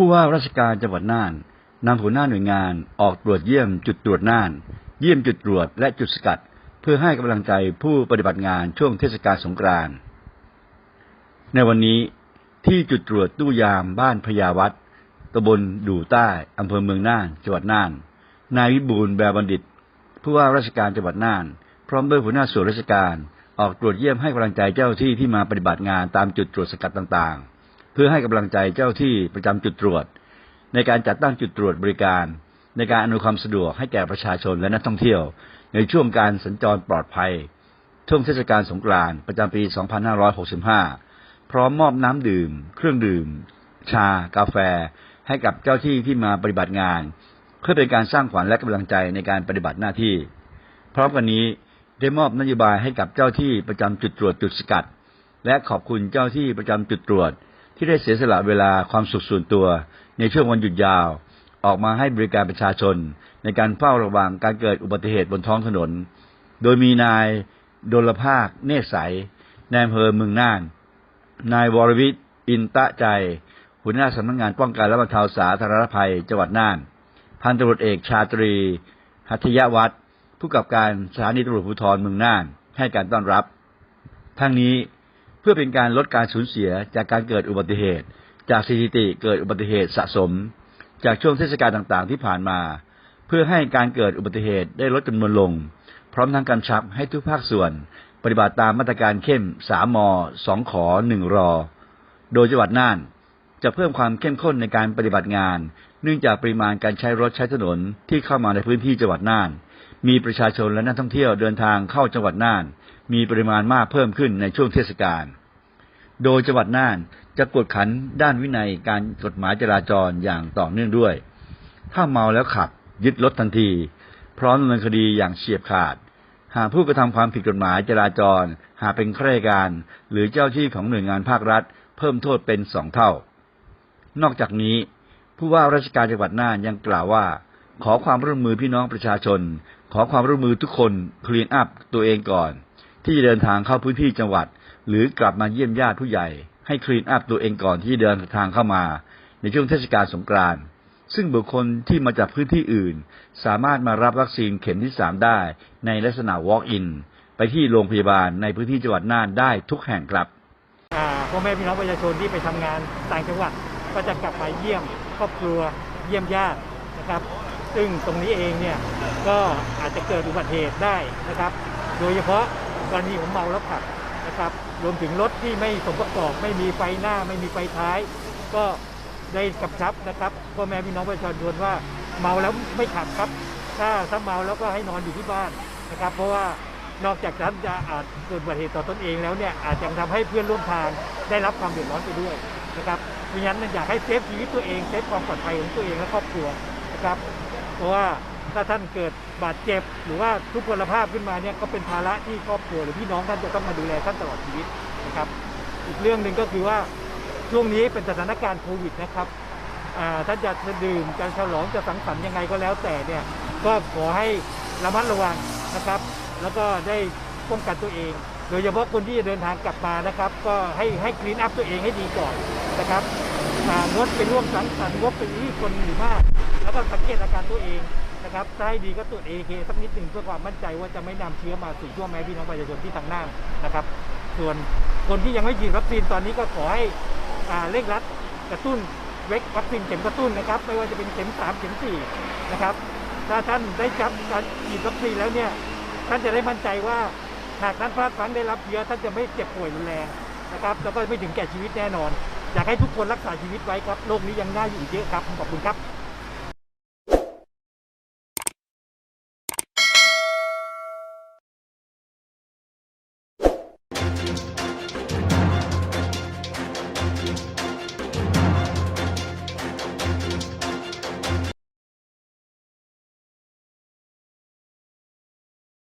ผู้ว่าราชการจังหวัดน่านนำหัวหน้าหน่วยงานออกตรวจเยี่ยมจุดตรวจน่าน เยี่ยมจุดตรวจและจุดสกัด เพื่อให้กำลังใจผู้ปฏิบัติงานช่วงเทศกาลสงกรานต์ในวันนี้ที่จุดตรวจตู้ยามบ้านพญาวัดตำบลดู่ใต้อำเภอเมืองน่านจังหวัดน่าน นายวิบูลแบรบัณฑิต ผู้ว่าราชการจังหวัดน่าน พร้อมด้วยหัวหน้าส่วนราชการ ออกตรวจเยี่ยมให้กำลังใจเจ้าที่ที่มาปฏิบัติงานตามจุดตรวจสกัดต่างๆ พื่อให้กำลังใจเจ้าที่ประจำจุดตรวจ ในการจัดตั้งจุดตรวจบริการ ในการอำนวยความสะดวกให้แก่ประชาชนและนักท่องเที่ยว ในช่วงการสัญจรปลอดภัย ช่วงเทศกาลสงกรานต์ประจำปี 2565 พร้อมมอบน้ำดื่ม เครื่องดื่ม ชา กาแฟ ให้กับเจ้าที่ที่มาปฏิบัติงาน เพื่อเป็นการสร้างขวัญและกำลังใจในการปฏิบัติหน้าที่ พร้อมกันนี้ได้มอบนโยบายให้กับเจ้าที่ประจำจุดตรวจจุดสกัด และขอบคุณเจ้าที่ประจำจุดตรวจ ที่ได้เสียสละเวลาความสุขส่วนตัว ในช่วงวันหยุดยาว ออกมาให้บริการประชาชน ในการเฝ้าระวังการเกิดอุบัติเหตุบนท้องถนน โดยมีนายดลภาค เนตรใสนายอำเภอเมืองน่าน นายวรวิทย์อินตะใจ หัวหน้าสำนักงานป้องกันและบรรเทาสาธารณภัยจังหวัดน่าน พันตำรวจเอกชาตรี หัตถยวัฒน์ผู้กับการสถานีตำรวจภูธรเมืองน่าน ให้การต้อนรับ ทั้งนี้ เพื่อเป็นการลดการสูญเสียจากการเกิดอุบัติเหตุ จากสถิติเกิดอุบัติเหตุสะสม จากช่วงเทศกาลต่างๆ ที่ผ่านมา เพื่อให้การเกิดอุบัติเหตุได้ลดจำนวนลง พร้อมทั้งกำชับให้ทุกภาคส่วน ปฏิบัติตามมาตรการเข้มสามมสองขอหนึ่งรอ โดยจังหวัดน่านจะเพิ่มความเข้มข้นในการปฏิบัติงาน เนื่องจากปริมาณการใช้รถใช้ถนนที่เข้ามาในพื้นที่จังหวัดน่าน มีประชาชนและนักท่องเที่ยวเดินทางเข้าจังหวัดน่าน มีปริมาณมากเพิ่มขึ้นในช่วงเทศกาล โดยจังหวัดน่านจะกวดขันด้านวินัยการกฎหมายจราจรอย่างต่อเนื่องด้วย ถ้าเมาแล้วขับ ยึดรถทันที พร้อมดำเนินคดีอย่างเฉียบขาด หากผู้กระทำความผิดกฎหมายจราจร หากเป็นข้าราชการ หรือเจ้าที่ของหน่วยงานภาครัฐ เพิ่มโทษเป็นสองเท่า นอกจากนี้ผู้ว่าราชการจังหวัดน่านยังกล่าวว่า ขอความร่วมมือพี่น้องประชาชน ขอความร่วมมือทุกคนคลีนอัพตัวเองก่อน ที่จะเดินทางเข้าพื้นที่จังหวัด หรือกลับมาเยี่ยมญาติผู้ใหญ่ ให้คลีนอัพตัวเองก่อนที่เดินทางเข้ามา ในช่วงเทศกาลสงกรานต์ซึ่งบุคคลที่มาจากพื้นที่อื่น สามารถมารับวัคซีนเข็มที่สามได้ในลักษณะ walk-in ไปที่โรงพยาบาลในพื้นที่จังหวัดน่านได้ทุกแห่งครับอาพ่อแม่พี่น้องประชาชนที่ไปทำงานต่างจังหวัดก็จะกลับมาเยี่ยมครอบครัวเยี่ยมญาตินะครับ ซึ่งตรงนี้เองเนี่ยก็อาจจะเกิดอุบัติเหตุได้นะครับ โดยเฉพาะกรณีของเมาแล้วขับนะครับ รวมถึงรถที่ไม่สมประกอบไม่มีไฟหน้าไม่มีไฟท้าย ก็ได้กำชับนะครับพ่อแม่พี่น้องประชาชนว่าเมาแล้วไม่ขับครับ ถ้าถ้าเมาแล้วก็ให้นอนอยู่ที่บ้านนะครับ เพราะว่านอกจากนั้นจะอาจเกิดอุบัติเหตุต่อตนเองแล้วเนี่ยอาจจะทำให้เพื่อนร่วมทางได้รับความเดือดร้อนไปด้วยนะครับเพราะฉะนั้นอยากให้เซฟชีวิตตัวเองเซฟความปลอดภัยของตัวเองและครอบครัวนะครับ เพราะว่าถ้าท่านเกิดบาดเจ็บ หรือว่าทุกพลภาพขึ้นมาเนี่ยก็เป็นภาระที่ครอบครัวหรือพี่น้องท่านจะต้องมาดูแลท่านตลอดชีวิตนะครับ อีกเรื่องหนึ่งก็คือว่าช่วงนี้เป็นสถานการณ์โควิดนะครับอ่าท่านจะดื่มจะฉลองจะสังสรรค์ยังไงก็แล้วแต่เนี่ยก็ขอให้ระมัดระวังนะครับ แล้วก็ได้ป้องกันตัวเอง โดยเฉพาะคนที่จะเดินทางกลับมานะครับ ก็ให้ให้คลีนอัพตัวเองให้ดีก่อนนะครับ งดไปร่วมสังสรรค์งดไปที่คนหรือมาก แล้วก็สังเกตอาการตัวเองนะครับถ้าให้ดีก็ตรวจเอเคสักนิดหนึ่งเพื่อความมั่นใจว่าจะไม่นำเชื้อมาสู่ช่วงแม่พี่น้องประชาชนที่ทางน่านะครับ ส่วนคนที่ยังไม่ฉีดวัคซีนตอนนี้ก็ขอให้อ่าเร่งรัดกระตุ้นเวกวัคซีนเข็มกระตุ้นนะครับ ไม่ว่าจะเป็นเข็มสามเข็มสี่นะครับ ถ้าท่านได้จับการฉีดวัคซีนแล้วเนี่ยท่านจะได้มั่นใจว่าหากท่านพลาดพลั้งได้รับเชื้อท่านจะไม่เจ็บป่วยรุนแรงนะครับแล้วก็ไม่ถึงแก่ชีวิตแน่นอน อยากให้ทุกคนรักษาชีวิตไว้ครับ โลกนี้ยังง่ายอยู่อีกเยอะครับ ขอบคุณครับ